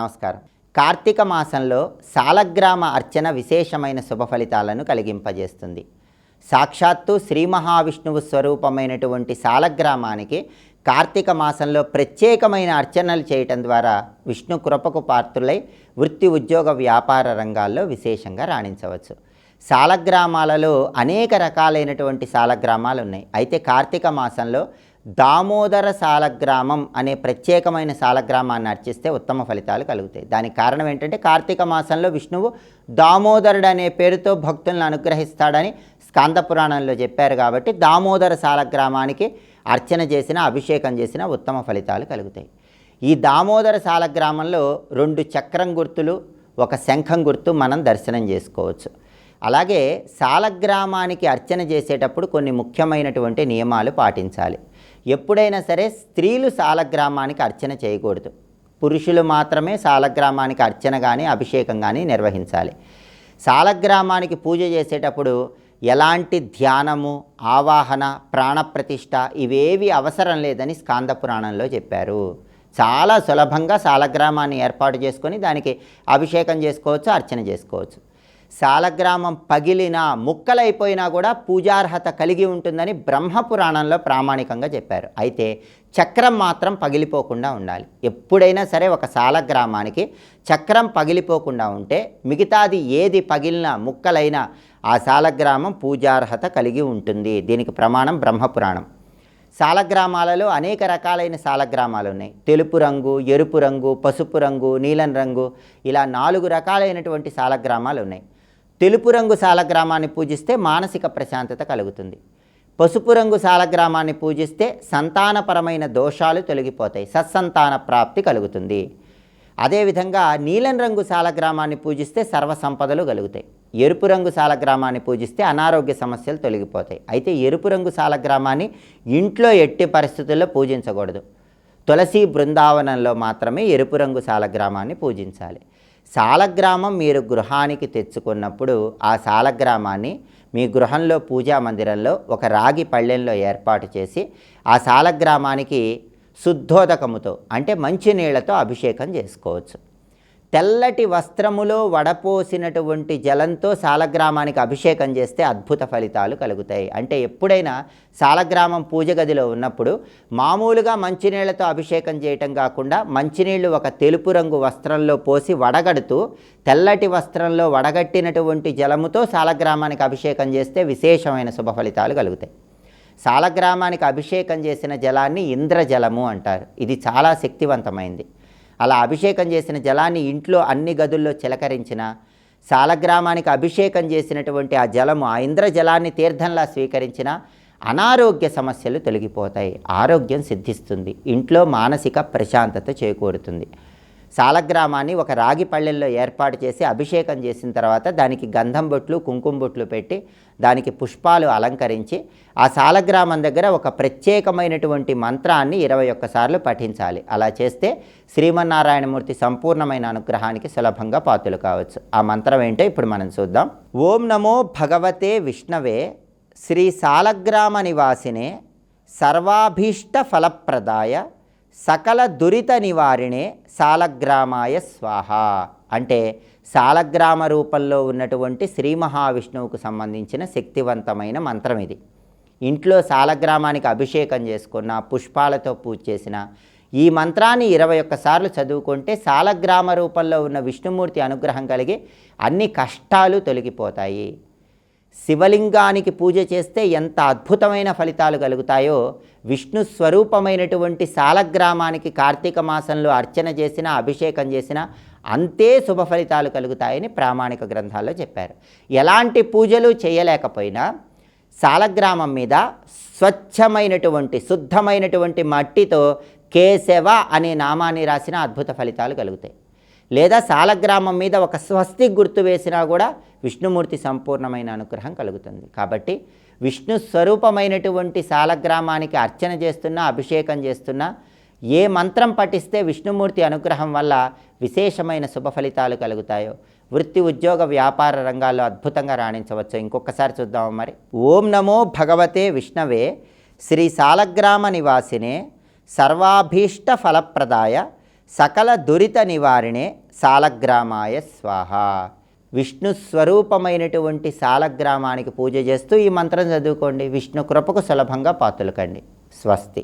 నమస్కారం. కార్తీక మాసంలో సాలగ్రామ అర్చన విశేషమైన శుభ ఫలితాలను కలిగింపజేస్తుంది. సాక్షాత్తు శ్రీ మహావిష్ణువు స్వరూపమైనటువంటి సాలగ్రామానికి కార్తీక మాసంలో ప్రత్యేకమైన అర్చనలు చేయటం ద్వారా విష్ణు కృపకు పాత్రులై వృత్తి ఉద్యోగ వ్యాపార రంగాల్లో విశేషంగా రాణించవచ్చు. సాలగ్రామాలలో అనేక రకాలైనటువంటి సాలగ్రామాలు ఉన్నాయి అయితే కార్తీక మాసంలో దామోదర సాలగ్రామం అనే ప్రత్యేకమైన సాలగ్రామాన్ని అర్చిస్తే ఉత్తమ ఫలితాలు కలుగుతాయి. దానికి కారణం ఏంటంటే కార్తీక మాసంలో విష్ణువు దామోదరుడు అనే పేరుతో భక్తులను అనుగ్రహిస్తాడని స్కాంద పురాణంలో చెప్పారు కాబట్టి దామోదర సాలగ్రామానికి అర్చన చేసిన అభిషేకం చేసిన ఉత్తమ ఫలితాలు కలుగుతాయి. ఈ దామోదర సాలగ్రామంలో రెండు చక్రం గుర్తులు ఒక శంఖం గుర్తు మనం దర్శనం చేసుకోవచ్చు. అలాగే సాలగ్రామానికి అర్చన చేసేటప్పుడు కొన్ని ముఖ్యమైనటువంటి నియమాలు పాటించాలి. ఎప్పుడైనా సరే స్త్రీలు సాలగ్రామానికి అర్చన చేయకూడదు. పురుషులు మాత్రమే సాలగ్రామానికి అర్చన కానీ అభిషేకం కానీ నిర్వహించాలి. సాలగ్రామానికి పూజ చేసేటప్పుడు ఎలాంటి ధ్యానము ఆవాహన ప్రాణప్రతిష్ఠ ఇవేవి అవసరం లేదని స్కాంద పురాణంలో చెప్పారు. చాలా సులభంగా సాలగ్రామాన్ని ఏర్పాటు చేసుకొని దానికి అభిషేకం చేసుకోవచ్చు అర్చన చేసుకోవచ్చు. సాలగ్రామం పగిలినా ముక్కలైపోయినా కూడా పూజార్హత కలిగి ఉంటుందని బ్రహ్మపురాణంలో ప్రామాణికంగా చెప్పారు. అయితే చక్రం మాత్రం పగిలిపోకుండా ఉండాలి. ఎప్పుడైనా సరే ఒక సాలగ్రామానికి చక్రం పగిలిపోకుండా ఉంటే మిగతాది ఏది పగిలినా ముక్కలైనా ఆ సాలగ్రామం పూజార్హత కలిగి ఉంటుంది. దీనికి ప్రమాణం బ్రహ్మపురాణం. సాలగ్రామాలలో అనేక రకాలైన సాలగ్రామాలు ఉన్నాయి. తెలుపు రంగు ఎరుపు రంగు పసుపు రంగు నీలం రంగు ఇలా నాలుగు రకాలైనటువంటి సాలగ్రామాలు ఉన్నాయి. తెలుపు రంగు సాలగ్రామాన్ని పూజిస్తే మానసిక ప్రశాంతత కలుగుతుంది. పసుపు రంగు సాలగ్రామాన్ని పూజిస్తే సంతానపరమైన దోషాలు తొలగిపోతాయి. సత్సంతాన ప్రాప్తి కలుగుతుంది. అదేవిధంగా నీలం రంగు సాలగ్రామాన్ని పూజిస్తే సర్వ సంపదలు కలుగుతాయి. ఎరుపు రంగు సాలగ్రామాన్ని పూజిస్తే అనారోగ్య సమస్యలు తొలగిపోతాయి. అయితే ఎరుపు రంగు సాలగ్రామాన్ని ఇంట్లో ఎట్టి పరిస్థితుల్లో పూజించకూడదు. తులసి బృందావనంలో మాత్రమే ఎరుపు రంగు సాలగ్రామాన్ని పూజించాలి. సాలగ్రామం మీరు గృహానికి తెచ్చుకున్నప్పుడు ఆ సాలగ్రామాన్ని మీ గృహంలో పూజా మందిరంలో ఒక రాగి పళ్ళెంలో ఏర్పాటు చేసి ఆ సాలగ్రామానికి శుద్ధోదకముతో అంటే మంచినీళ్ళతో అభిషేకం చేసుకోవచ్చు. తెల్లటి వస్త్రములో వడపోసినటువంటి జలంతో సాలగ్రామానికి అభిషేకం చేస్తే అద్భుత ఫలితాలు కలుగుతాయి. అంటే ఎప్పుడైనా సాలగ్రామం పూజ గదిలో ఉన్నప్పుడు మామూలుగా మంచినీళ్ళతో అభిషేకం చేయటం కాకుండా మంచినీళ్ళు ఒక తెలుపు రంగు వస్త్రంలో పోసి వడగడుతూ తెల్లటి వస్త్రంలో వడగట్టినటువంటి జలముతో సాలగ్రామానికి అభిషేకం చేస్తే విశేషమైన శుభ ఫలితాలు కలుగుతాయి. సాలగ్రామానికి అభిషేకం చేసిన జలాన్ని ఇంద్రజలము అంటారు. ఇది చాలా శక్తివంతమైంది. అలా అభిషేకం చేసిన జలాన్ని ఇంట్లో అన్ని గదుల్లో చిలకరించిన సాలగ్రామానికి అభిషేకం చేసినటువంటి ఆ జలము ఆ ఇంద్రజలాన్ని తీర్థంలా స్వీకరించిన అనారోగ్య సమస్యలు తొలగిపోతాయి. ఆరోగ్యం సిద్ధిస్తుంది. ఇంట్లో మానసిక ప్రశాంతత చేకూరుతుంది. సాలగ్రామాన్ని ఒక రాగి పళ్ళెల్లో ఏర్పాటు చేసి అభిషేకం చేసిన తర్వాత దానికి గంధం బొట్లు కుంకుమ బొట్లు పెట్టి దానికి పుష్పాలు అలంకరించి ఆ సాలగ్రామం దగ్గర ఒక ప్రత్యేకమైనటువంటి మంత్రాన్ని ఇరవై ఒక్కసార్లు పఠించాలి. అలా చేస్తే శ్రీమన్నారాయణమూర్తి సంపూర్ణమైన అనుగ్రహానికి సులభంగా పాత్రలు కావచ్చు. ఆ మంత్రం ఏంటో ఇప్పుడు మనం చూద్దాం. ఓం నమో భగవతే విష్ణవే శ్రీ సాలగ్రామ నివాసినే సర్వాభీష్ట ఫలప్రదాయ సకల దురిత నివారిణే సాలగ్రామాయ స్వాహ. అంటే సాలగ్రామ రూపంలో ఉన్నటువంటి శ్రీ మహావిష్ణువుకు సంబంధించిన శక్తివంతమైన మంత్రం ఇది. ఇంట్లో సాలగ్రామానికి అభిషేకం చేసుకున్న పుష్పాలతో పూజ చేసిన ఈ మంత్రాన్ని ఇరవై ఒక్కసార్లు చదువుకుంటే సాలగ్రామ రూపంలో ఉన్న విష్ణుమూర్తి అనుగ్రహం కలిగి అన్ని కష్టాలు తొలగిపోతాయి. శివలింగానికి పూజ చేస్తే ఎంత అద్భుతమైన ఫలితాలు కలుగుతాయో విష్ణు స్వరూపమైనటువంటి సాలగ్రామానికి కార్తీక మాసంలో అర్చన చేసిన అభిషేకం చేసిన అంతే శుభ ఫలితాలు కలుగుతాయని ప్రామాణిక గ్రంథాల్లో చెప్పారు. ఎలాంటి పూజలు చేయలేకపోయినా సాలగ్రామం మీద స్వచ్ఛమైనటువంటి శుద్ధమైనటువంటి మట్టితో కేశవ అనే నామాన్ని రాసిన అద్భుత ఫలితాలు కలుగుతాయి. లేదా సాలగ్రామం మీద ఒక స్వస్తి గుర్తు వేసినా కూడా విష్ణుమూర్తి సంపూర్ణమైన అనుగ్రహం కలుగుతుంది. కాబట్టి విష్ణు స్వరూపమైనటువంటి సాలగ్రామానికి అర్చన చేస్తున్నా అభిషేకం చేస్తున్నా ఏ మంత్రం పఠిస్తే విష్ణుమూర్తి అనుగ్రహం వల్ల విశేషమైన శుభ ఫలితాలు కలుగుతాయో వృత్తి ఉద్యోగ వ్యాపార రంగాల్లో అద్భుతంగా రాణించవచ్చు ఇంకొకసారి చూద్దాము మరి. ఓం నమో భగవతే విష్ణవే శ్రీ సాలగ్రామ నివాసినే సర్వాభీష్ట ఫలప్రదాయ సకల దురిత నివారణే సాలగ్రామాయ స్వాహ. విష్ణు స్వరూపమైనటువంటి సాలగ్రామానికి పూజ చేస్తూ ఈ మంత్రం చదువుకోండి. విష్ణు కృపకు సులభంగా పాతులకండి. స్వస్తి.